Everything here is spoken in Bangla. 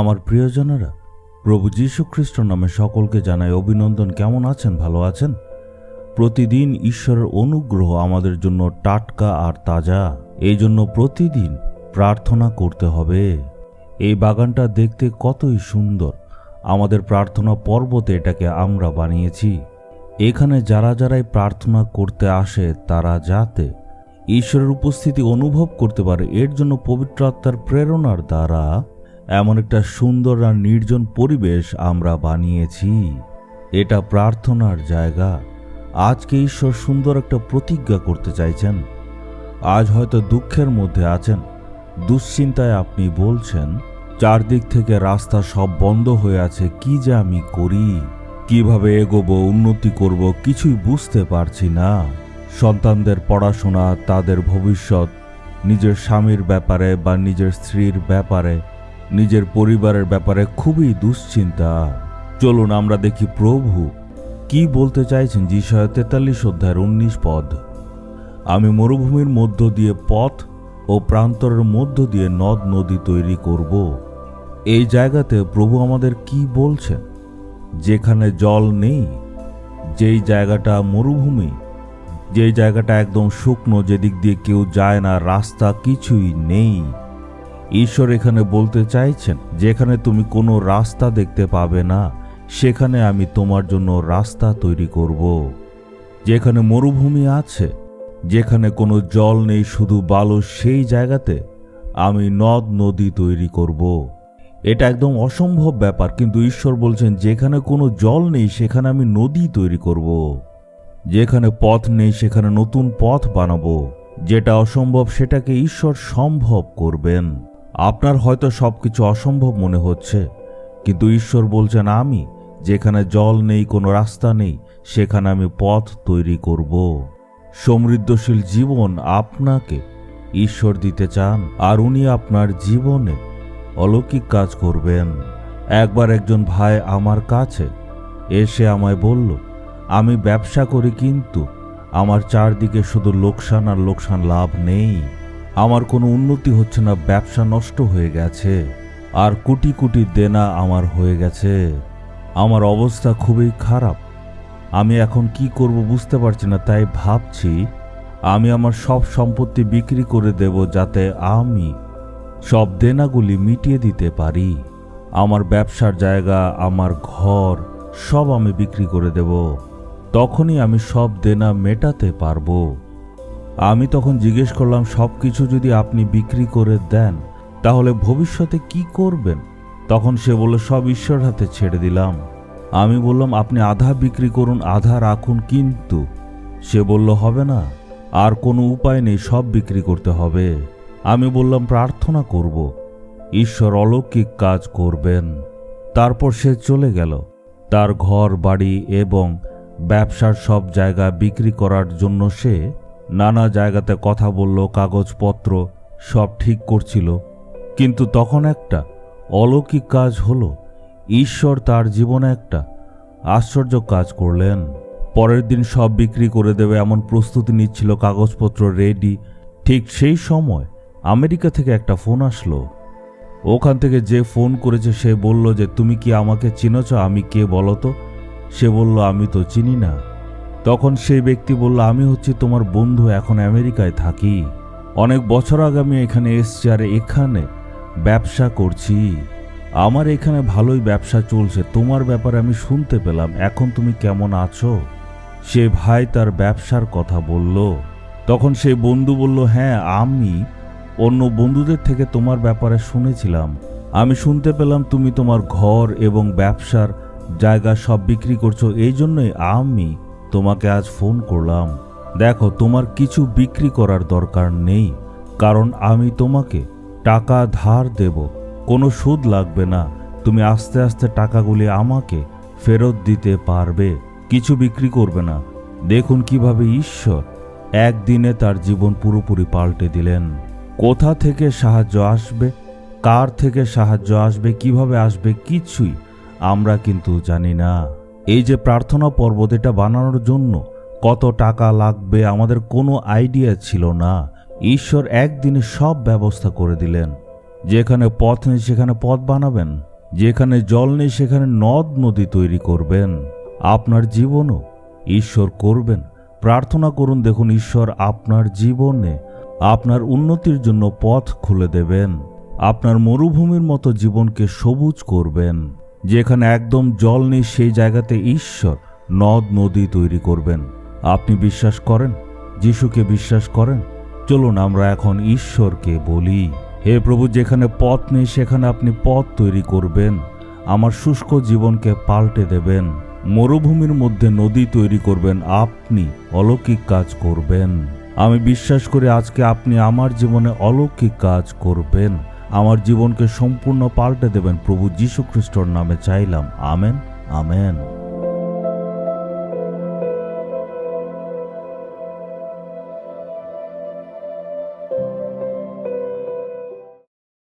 আমার প্রিয়জনেরা, প্রভু যীশু খ্রিস্ট নামে সকলকে জানাই অভিনন্দন। কেমন আছেন? ভালো আছেন? প্রতিদিন ঈশ্বরের অনুগ্রহ আমাদের জন্য টাটকা আর তাজা। এই জন্য প্রতিদিন প্রার্থনা করতে হবে। এই বাগানটা দেখতে কতই সুন্দর। আমাদের প্রার্থনা পর্বতে এটাকে আমরা বানিয়েছি। এখানে যারা যারাই প্রার্থনা করতে আসে, তারা যাতে ঈশ্বরের উপস্থিতি অনুভব করতে পারে। এর জন্য পবিত্র আত্মার প্রেরণার দ্বারা এমন একটা সুন্দর আর নির্জন পরিবেশ আমরা বানিয়েছি। এটা প্রার্থনার জায়গা। আজকে ঈশ্বর সুন্দর একটা প্রতিজ্ঞা করতে চাইছেন। আজ হয়তো দুঃখের মধ্যে আছেন। দুশ্চিন্তায় আপনি বলছেন, চারদিক থেকে রাস্তা সব বন্ধ হয়ে আছে, কি যে আমি করি? কীভাবে এগোবো, উন্নতি করব, কিছুই বুঝতে পারছি না। সন্তানদের পড়াশোনা, তাদের ভবিষ্যৎ, নিজের স্বামীর ব্যাপারে বা নিজের স্ত্রীর ব্যাপারে নিজের পরিবারের ব্যাপারে খুবই দুশ্চিন্তা। চলুন আমরা দেখি প্রভু কি বলতে চাইছেন যিশয় তেতাল্লিশ অধ্যায়ের উনিশ পদ। আমি মরুভূমির মধ্য দিয়ে পথ ও প্রান্তরের মধ্য দিয়ে নদ নদী তৈরি করব। এই জায়গাতে প্রভু আমাদের কি বলছেন? যেখানে জল নেই, যেই জায়গাটা মরুভূমি, যেই জায়গাটা একদম শুকনো, যেদিক দিয়ে কেউ যায় না, রাস্তা কিছুই নেই। ঈশ্বর এখানে বলতে চাইছেন, যেখানে তুমি কোনো রাস্তা দেখতে পাবে না, সেখানে আমি তোমার জন্য রাস্তা তৈরি করব। যেখানে মরুভূমি আছে, যেখানে কোনো জল নেই, শুধু বালু, সেই জায়গাতে আমি নদ, নদী তৈরি করব। এটা একদম অসম্ভব ব্যাপার, কিন্তু ঈশ্বর বলছেন, যেখানে কোনো জল নেই, সেখানে আমি নদী তৈরি করব। যেখানে পথ নেই, সেখানে নতুন পথ বানাবো। যেটা অসম্ভব, সেটাকে ঈশ্বর সম্ভব করবেন। আপনার হয়তো সব কিছু অসম্ভব মনে হচ্ছে, কিন্তু ঈশ্বর বলছেন আমি, যেখানে জল নেই, কোনো রাস্তা নেই, সেখানে আমি পথ তৈরি করব। সমৃদ্ধশীল জীবন আপনাকে ঈশ্বর দিতে চান, আর উনি আপনার জীবনে অলৌকিক কাজ করবেন। একবার একজন ভাই আমার কাছে এসে আমায় বলল, আমি ব্যবসা করি কিন্তু আমার চারদিকে শুধু লোকসান আর লোকসান লাভ নেই। আমার কোনো উন্নতি হচ্ছে না, ব্যবসা নষ্ট হয়ে গেছে। আর কোটি কোটি দেনা আমার হয়ে গেছে। আমার অবস্থা খুবই খারাপ। আমি এখন কি করব বুঝতে পারছি না, তাই ভাবছি আমি আমার সব সম্পত্তি বিক্রি করে দেব যাতে আমি সব দেনাগুলি মিটিয়ে দিতে পারি। আমার ব্যবসার জায়গা, আমার ঘর সব আমি বিক্রি করে দেব। তখনই আমি সব দেনা মেটাতে পারব। আমি তখন জিজ্ঞেস করলাম, সব কিছু যদি আপনি বিক্রি করে দেন, তাহলে ভবিষ্যতে কি করবেন? তখন সে বলল, সব ঈশ্বর হাতে ছেড়ে দিলাম। আমি বললাম, আপনি আধা বিক্রি করুন, আধা রাখুন, কিন্তু? সে বলল, হবে না, আর কোনো উপায় নেই, সব বিক্রি করতে হবে। আমি বললাম, প্রার্থনা করব, ঈশ্বর অলৌকিক কাজ করবেন। তারপর সে চলে গেল। তার ঘর, বাড়ি এবং ব্যবসার সব জায়গা বিক্রি করার জন্য সে নানা জায়গাতে কথা বলল, কাগজপত্র সব ঠিক করছিল। কিন্তু তখন একটা অলৌকিক কাজ হলো, ঈশ্বর তার জীবনে একটা আশ্চর্য কাজ করলেন। পরের দিন সব বিক্রি করে দেবে এমন প্রস্তুতি নিচ্ছিল, কাগজপত্র রেডি। ঠিক সেই সময় আমেরিকা থেকে একটা ফোন আসলো। ওখান থেকে যে ফোন করেছে, সে বলল যে, তুমি কি আমাকে চিনেছ? আমি কে বলো তো? সে বলল, আমি তো চিনি না। তখন সেই ব্যক্তি বলল, আমি হচ্ছি তোমার বন্ধু, এখন আমেরিকায় থাকি। অনেক বছর আগে আমি এখানে এসছি আর এখানে ব্যবসা করছি। আমার এখানে ভালোই ব্যবসা চলছে, তোমার ব্যাপারে আমি শুনতে পেলাম, এখন তুমি কেমন আছো? সে ভাই তার ব্যবসার কথা বলল। তখন সেই বন্ধু বলল হ্যাঁ আমি অন্য বন্ধুদের থেকে তোমার ব্যাপারে শুনেছিলাম। আমি শুনতে পেলাম তুমি তোমার ঘর এবং ব্যবসার জায়গা সব বিক্রি করছ, এই জন্যই আমি তোমাকে আজ ফোন করলাম। দেখো, তোমার কিছু বিক্রি করার দরকার নেই, কারণ আমি তোমাকে টাকা ধার দেব। কোনো সুদ লাগবে না। তুমি আস্তে আস্তে টাকাগুলি আমাকে ফেরত দিতে পারবে। কিছু বিক্রি করবে না। দেখুন কীভাবে ঈশ্বর একদিনে তার জীবন পুরোপুরি পাল্টে দিলেন। কোথা থেকে সাহায্য আসবে? কার থেকে সাহায্য আসবে? কীভাবে আসবে? কিছুই আমরা কিন্তু জানি না। এই যে প্রার্থনা পর্বত এটা বানানোর জন্য কত টাকা লাগবে আমাদের কোনো আইডিয়া ছিল না। ঈশ্বর একদিনে সব ব্যবস্থা করে দিলেন। যেখানে পথ নেই সেখানে পথ বানাবেন। যেখানে জল নেই সেখানে নদ নদী তৈরি করবেন। আপনার জীবনও ঈশ্বর করবেন। প্রার্থনা করুন, দেখুন ঈশ্বর আপনার জীবনে আপনার উন্নতির জন্য পথ খুলে দেবেন। আপনার মরুভূমির মতো জীবনকে সবুজ করবেন। যেখানে একদম জল নেই, সেই জায়গাতে ঈশ্বর নদ নদী তৈরি করবেন। আপনি বিশ্বাস করেন? যিশুকে বিশ্বাস করেন? চলুন আমরা এখন ঈশ্বরকে বলি। হে প্রভু, যেখানে পথ নেই, সেখানে আপনি পথ তৈরি করবেন। আমার শুষ্ক জীবনকে পাল্টে দেবেন। মরুভূমির মধ্যে নদী তৈরি করবেন। আপনি অলৌকিক কাজ করবেন। আমি বিশ্বাস করি আজকে আপনি আমার জীবনে অলৌকিক কাজ করবেন। আমার জীবনকে সম্পূর্ণ পাল্টে দেবেন প্রভু যীশুখ্রিস্টর নামে চাইলাম। আমেন আমেন।